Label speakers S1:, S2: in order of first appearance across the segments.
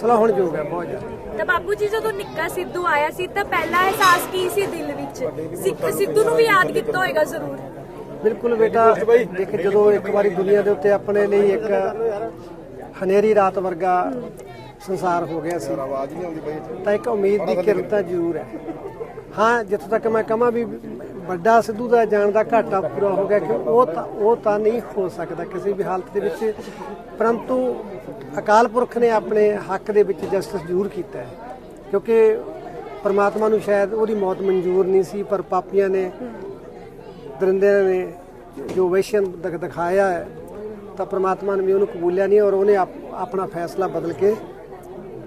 S1: ਸਲਾਹੁਣਯੋਗ ਹੈ ਬਹੁਤ ਜ਼ਿਆਦਾ।
S2: ਤਾਂ ਬਾਪੂ ਜੀ ਜਦੋਂ ਨਿੱਕਾ ਸਿੱਧੂ ਆਇਆ ਸੀ ਤਾਂ ਪਹਿਲਾ ਅਹਿਸਾਸ ਕੀ ਸੀ ਦਿਲ ਵਿੱਚ? ਸਿੱਖ ਸਿੱਧੂ ਨੂੰ ਵੀ ਯਾਦ ਕੀਤਾ ਹੋਏਗਾ ਜ਼ਰੂਰ।
S1: ਬਿਲਕੁਲ ਬੇਟਾ ਦੇਖ ਜਦੋਂ ਇੱਕ ਵਾਰੀ ਦੁਨੀਆ ਦੇ ਉੱਤੇ ਆਪਣੇ ਲਈ ਇੱਕ ਹਨੇਰੀ ਰਾਤ ਵਰਗਾ ਸੰਸਾਰ ਹੋ ਗਿਆ ਸੀ
S3: ਆਵਾਜ਼ ਨਹੀਂ ਆਉਂਦੀ ਬਾਈ
S1: ਤਾਂ ਇੱਕ ਉਮੀਦ ਦੀ ਕਿਰਨ ਤਾਂ ਜ਼ਰੂਰ ਹੈ। ਹਾਂ ਜਿੱਥੋਂ ਤੱਕ ਮੈਂ ਕਹਾਂ ਵੀ ਵੱਡਾ ਸਿੱਧੂ ਦਾ ਜਾਣ ਦਾ ਘਾਟਾ ਪੂਰਾ ਹੋ ਗਿਆ ਕਿ ਉਹ ਤਾਂ ਉਹ ਤਾਂ ਨਹੀਂ ਹੋ ਸਕਦਾ ਕਿਸੇ ਵੀ ਹਾਲਤ ਦੇ ਵਿੱਚ। ਪਰੰਤੂ ਅਕਾਲ ਪੁਰਖ ਨੇ ਆਪਣੇ ਹੱਕ ਦੇ ਵਿੱਚ ਜਸਟਿਸ ਜ਼ਰੂਰ ਕੀਤਾ ਹੈ, ਕਿਉਂਕਿ ਪਰਮਾਤਮਾ ਨੂੰ ਸ਼ਾਇਦ ਉਹਦੀ ਮੌਤ ਮਨਜ਼ੂਰ ਨਹੀਂ ਸੀ, ਪਰ ਪਾਪੀਆਂ ਨੇ, ਦਰਿੰਦਿਆਂ ਨੇ ਜੋ ਵੈਸ਼ਨ ਦਿਖਾਇਆ ਹੈ, ਤਾਂ ਪਰਮਾਤਮਾ ਨੇ ਵੀ ਉਹਨੂੰ ਕਬੂਲਿਆ ਨਹੀਂ ਔਰ ਉਹਨੇ ਆਪ- ਆਪਣਾ ਫੈਸਲਾ ਬਦਲ ਕੇ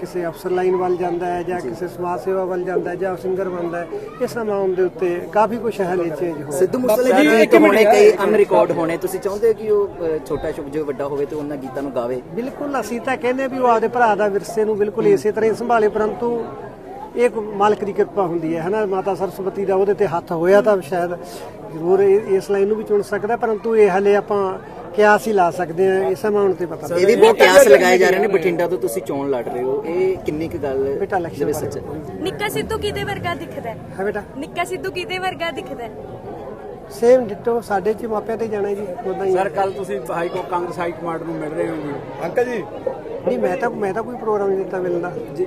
S1: ਕਿਸੇ ਅਫਸਰ ਲਾਈਨ ਵੱਲ ਜਾਂਦਾ ਹੈ ਜਾਂ ਕਿਸੇ ਸਮਾਜ ਸੇਵਾ ਵੱਲ ਜਾਂਦਾ ਹੈ ਜਾਂ ਸਿੰਗਰ ਬਣਦਾ ਹੈ ਇਸ ਨਾਮ ਦੇ ਉੱਤੇ ਕਾਫੀ ਕੁਝ ਹਲੇ ਚੇਂਜ ਹੋ
S4: ਸਿੱਧੂ ਮੂਸੇਵਾਲੇ ਦੇ ਗੀਤ ਹੋਣੇ ਕਈ ਅਨ ਰਿਕਾਰਡ ਹੋਣੇ। ਤੁਸੀਂ ਚਾਹੁੰਦੇ ਹੋ ਕਿ ਉਹ ਛੋਟਾ ਸ਼ੁਭ ਜੋ ਵੱਡਾ ਹੋਵੇ ਤੇ ਉਹਨਾਂ ਗੀਤਾਂ ਨੂੰ ਗਾਵੇ?
S1: ਬਿਲਕੁਲ ਅਸੀਂ ਤਾਂ ਕਹਿੰਦੇ ਵੀ ਉਹ ਆਪਦੇ ਭਰਾ ਦਾ ਵਿਰਸੇ ਨੂੰ ਬਿਲਕੁਲ ਇਸੇ ਤਰ੍ਹਾਂ ਹੀ ਸੰਭਾਲੇ ਪਰੰਤੂ ਇਹ ਮਾਲਕ ਦੀ ਕਿਰਪਾ ਹੁੰਦੀ ਹੈ ਹਨਾ? ਮਾਤਾ ਸਰਸਵਤੀ ਦਾ ਉਹਦੇ ਤੇ ਹੱਥ ਹੋਇਆ ਤਾਂ ਸ਼ਾਇਦ ਜ਼ਰੂਰ ਇਹ- ਇਸ ਲਾਈਨ ਨੂੰ ਵੀ ਚੁਣ ਸਕਦਾ ਪਰੰਤੂ ਇਹ ਹਲੇ ਆਪਾਂ ਕਿਆਸ ਹੀ ਲਾ ਸਕਦੇ ਹਾਂ ਇਸ ਅਮਾਉਂਟ ਤੇ ਪਤਾ
S4: ਇਹ ਵੀ ਬਹੁਤ ਕਿਆਸ ਲਗਾਏ ਜਾ ਰਹੇ ਨੇ ਬਠਿੰਡਾ ਤੋਂ ਤੁਸੀਂ ਚੋਣ ਲੜ ਰਹੇ ਹੋ ਇਹ ਕਿੰਨੀ ਕੁ ਗੱਲ
S1: ਬੇਟਾ
S4: ਦੇ ਵਿੱਚ ਸੱਚ
S2: ਨਿੱਕਾ ਸਿੱਧੂ ਕਿਹਦੇ ਵਰਗਾ ਦਿਖਦਾ ਹੈ?
S1: ਹੈ ਬੇਟਾ।
S2: ਨਿੱਕਾ ਸਿੱਧੂ ਕਿਹਦੇ ਵਰਗਾ ਦਿਖਦਾ ਹੈ?
S1: ਸੇਮ ਡਿਟੋ ਸਾਡੇ ਚ ਮਾਪਿਆਂ ਤੇ ਜਾਣਾ ਜੀ ਉਦਾਂ ਹੀ।
S5: ਸਰ ਕੱਲ ਤੁਸੀਂ ਹਾਈ ਕੋ ਕਾਂਗਰਸ ਹਾਈ ਕਮਾਂਡ ਨੂੰ ਮਿਲ ਰਹੇ ਹੋ ਜੀ।
S3: ਅੰਕਲ ਜੀ।
S1: ਨਹੀਂ ਮੈਂ ਤਾਂ ਮੈਂ ਤਾਂ ਕੋਈ ਪ੍ਰੋਗਰਾਮ ਨਹੀਂ ਦਿੱਤਾ ਮਿਲਦਾ
S5: ਜੀ।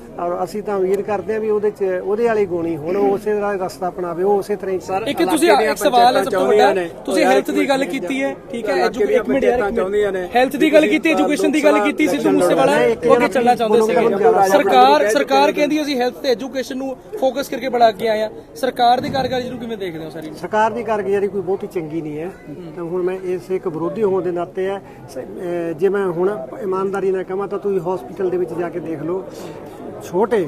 S1: ਔਰ ਅਸੀਂ ਤਾਂ ਉਮੀਦ ਕਰਦੇ ਹਾਂ ਵੀ ਉਹਦੇ ਚ ਉਹਦੇ ਵਾਲੀ ਗੁਣੀ ਹੁਣ ਉਸੇ ਤਰ੍ਹਾਂ ਰਸਤਾ ਅਪਣਾਵੇ ਉਹ ਉਸੇ ਤਰ੍ਹਾਂ ਹੀ
S6: ਇੱਕ ਤੁਸੀਂ ਇੱਕ ਸਵਾਲ ਹੈ ਸਭ ਤੋਂ ਵੱਡਾ। ਤੁਸੀਂ ਹੈਲਥ ਦੀ ਗੱਲ ਕੀਤੀ ਹੈ ਠੀਕ ਹੈ ਇੱਕ ਮਿੰਟ ਯਾਰ ਹੈਲਥ ਦੀ ਗੱਲ ਕੀਤੀ ਐਜੂਕੇਸ਼ਨ ਦੀ ਗੱਲ ਕੀਤੀ ਸਿੱਧੂ ਮੂਸੇਵਾਲਾ ਉਹ ਅੱਗੇ ਚੱਲਣਾ ਚਾਹੁੰਦੇ ਸੀਗੇ। ਸਰਕਾਰ ਸਰਕਾਰ ਕਹਿੰਦੀ ਅਸੀਂ ਹੈਲਥ ਤੇ ਐਜੂਕੇਸ਼ਨ ਨੂੰ ਫੋਕਸ ਕਰਕੇ ਬੜਾ ਅੱਗੇ ਆਏ ਆ ਸਰਕਾਰ ਦੀ ਕਾਰਗੁਜ਼ਾਰੀ ਨੂੰ ਕਿਵੇਂ ਦੇਖਦੇ ਹੋ ਸਾਰੀ?
S1: ਸਰਕਾਰ ਦੀ ਕਾਰਗੁਜ਼ਾਰੀ ਕੋਈ ਬਹੁਤੀ ਚੰਗੀ ਨਹੀਂ ਹੈ। ਤਾਂ ਹੁਣ ਮੈਂ ਇਸ ਇੱਕ ਵਿਰੋਧੀ ਹੋਣ ਦੇ ਨਾਤੇ ਹੈ ਜੇ ਮੈਂ ਹੁਣ ਇਮਾਨਦਾਰੀ ਨਾਲ ਕਹਾਂ ਤਾਂ ਤੁਸੀਂ ਹਸਪੀਟਲ ਦੇ ਵਿੱਚ ਜਾ ਕੇ ਦੇਖ ਲਓ। ਛੋਟੇ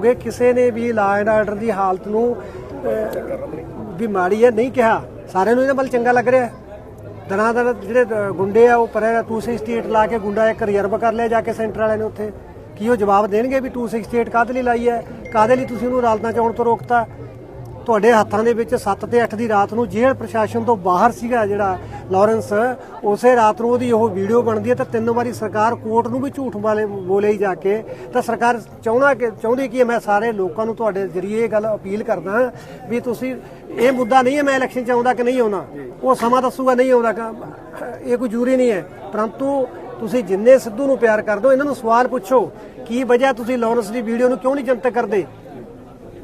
S1: ਗਏ ਕਿਸੇ ਨੇ ਵੀ ਲਾ ਐਂਡ ਆਰਡਰ ਦੀ ਹਾਲਤ ਨੂੰ ਵੀ ਮਾੜੀ ਹੈ ਨਹੀਂ ਕਿਹਾ, ਸਾਰਿਆਂ ਨੂੰ ਇਹਨਾਂ ਵੱਲ ਚੰਗਾ ਲੱਗ ਰਿਹਾ ਦਰਾਂ ਦਰ ਜਿਹੜੇ ਗੁੰਡੇ ਆ, ਉਹ ਪਰੇ 268 ਲਾ ਕੇ ਗੁੰਡਾ ਇੱਕ ਰਿਜ਼ਰਵ ਕਰ ਲਿਆ ਜਾ ਕੇ ਸੈਂਟਰ ਵਾਲਿਆਂ ਨੇ ਉੱਥੇ। ਕੀ ਉਹ ਜਵਾਬ ਦੇਣਗੇ ਵੀ 268 ਕਾਹਦੇ ਲਈ ਲਾਈ ਹੈ? ਕਾਹਦੇ ਲਈ ਤੁਸੀਂ ਉਹਨੂੰ ਅਦਾਲਤਾਂ ਚ ਆਉਣ ਤੋਂ ਰੋਕਤਾ? ਤੁਹਾਡੇ ਹੱਥਾਂ ਦੇ ਵਿੱਚ 7 ਤੇ 8 ਦੀ ਰਾਤ ਨੂੰ ਜੇਲ੍ਹ ਪ੍ਰਸ਼ਾਸਨ ਤੋਂ ਬਾਹਰ ਸੀਗਾ ਜਿਹੜਾ ਲਾਰੈਂਸ ਉਸੇ ਰਾਤ ਨੂੰ ਉਹਦੀ ਉਹ ਵੀਡੀਓ ਬਣਦੀ ਹੈ ਤਾਂ ਤਿੰਨ ਵਾਰੀ ਸਰਕਾਰ ਕੋਰਟ ਨੂੰ ਵੀ ਝੂਠ ਵਾਲੇ ਬੋਲੇ ਹੀ ਜਾ ਕੇ। ਤਾਂ ਸਰਕਾਰ ਚਾਹੁੰਦਾ ਕਿ ਚਾਹੁੰਦੀ ਕਿ ਮੈਂ ਸਾਰੇ ਲੋਕਾਂ ਨੂੰ ਤੁਹਾਡੇ ਜ਼ਰੀਏ ਇਹ ਗੱਲ ਅਪੀਲ ਕਰਦਾ ਵੀ ਤੁਸੀਂ ਇਹ ਮੁੱਦਾ ਨਹੀਂ ਹੈ ਮੈਂ ਇਲੈਕਸ਼ਨ ਚ ਆਉਂਦਾ ਕਿ ਨਹੀਂ ਆਉਣਾ ਉਹ ਸਮਾਂ ਦੱਸੂਗਾ ਨਹੀਂ ਆਉਂਦਾ ਕਿ- ਇਹ ਕੋਈ ਜ਼ਰੂਰੀ ਨਹੀਂ ਹੈ। ਪਰੰਤੂ ਤੁਸੀਂ ਜਿੰਨੇ ਸਿੱਧੂ ਨੂੰ ਪਿਆਰ ਕਰਦੇ ਹੋ ਇਹਨਾਂ ਨੂੰ ਸਵਾਲ ਪੁੱਛੋ ਕੀ ਵਜ੍ਹਾ ਤੁਸੀਂ ਲਾਰੈਂਸ ਦੀ ਵੀਡੀਓ ਨੂੰ ਕਿਉਂ ਨਹੀਂ ਜਨਤਕ ਕਰਦੇ?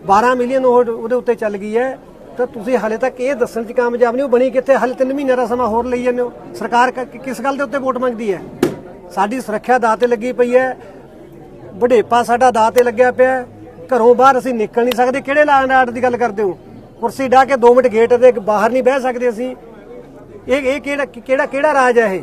S1: 12 ਮਿਲੀਅਨ ਉਹ ਉਹਦੇ ਉੱਤੇ ਚੱਲ ਗਈ ਹੈ। ਤਾਂ ਤੁਸੀਂ ਹਾਲੇ ਤੱਕ ਇਹ ਦੱਸਣ 'ਚ ਕਾਮਯਾਬ ਨਹੀਂ ਹੋ। ਬਣੀ ਕਿੱਥੇ? ਹਾਲੇ 3 ਮਹੀਨਿਆਂ ਦਾ ਸਮਾਂ ਹੋਰ ਲਈ ਜਾਂਦੇ ਹੋ। ਸਰਕਾਰ ਕਿਸ ਗੱਲ ਦੇ ਉੱਤੇ ਵੋਟ ਮੰਗਦੀ ਹੈ? ਸਾਡੀ ਸੁਰੱਖਿਆ ਦਾਅ ਤੇ ਲੱਗੀ ਪਈ ਹੈ। ਵਡੇਪਾ ਸਾਡਾ ਦਾਅ ਤੇ ਲੱਗਿਆ ਪਿਆ ਘਰੋਂ ਬਾਹਰ ਅਸੀਂ ਨਿਕਲ ਨਹੀਂ ਸਕਦੇ। ਕਿਹੜੇ ਲਾਂ ਆਰਡਰ ਦੀ ਗੱਲ ਕਰਦੇ ਹੋ? ਕੁਰਸੀ ਢਾ ਕੇ 2 ਮਿੰਟ ਗੇਟ ਦੇ ਬਾਹਰ ਨਹੀਂ ਬਹਿ ਸਕਦੇ ਅਸੀਂ। ਇਹ ਇਹ ਕਿਹੜਾ ਕਿਹੜਾ ਕਿਹੜਾ ਰਾਜ ਹੈ ਇਹ?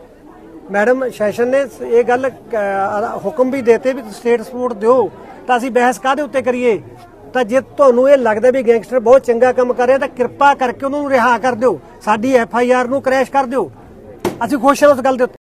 S1: ਮੈਡਮ, ਸੈਸ਼ਨ ਨੇ ਇਹ ਗੱਲ ਹੁਕਮ ਵੀ ਦਿੱਤੇ ਵੀ ਸਟੇਟ ਸਪੋਰਟ ਦਿਓ, ਤਾਂ ਅਸੀਂ ਬਹਿਸ ਕਾਦੇ ਉੱਤੇ ਕਰੀਏ? ਤਾਂ ਜੇ ਤੁਹਾਨੂੰ ਇਹ ਲੱਗਦਾ ਵੀ ਗੈਂਗਸਟਰ ਬਹੁਤ ਚੰਗਾ ਕੰਮ ਕਰ ਰਿਹਾ, ਤਾਂ ਕਿਰਪਾ ਕਰਕੇ ਉਹਨਾਂ ਨੂੰ ਰਿਹਾ ਕਰ ਦਿਓ। ਸਾਡੀ ਐਫ ਆਈ ਆਰ ਨੂੰ ਕ੍ਰੈਸ਼ ਕਰ ਦਿਓ। ਅਸੀਂ ਖੁਸ਼ ਹਾਂ ਉਸ ਗੱਲ ਦੇ ਉੱਤੇ।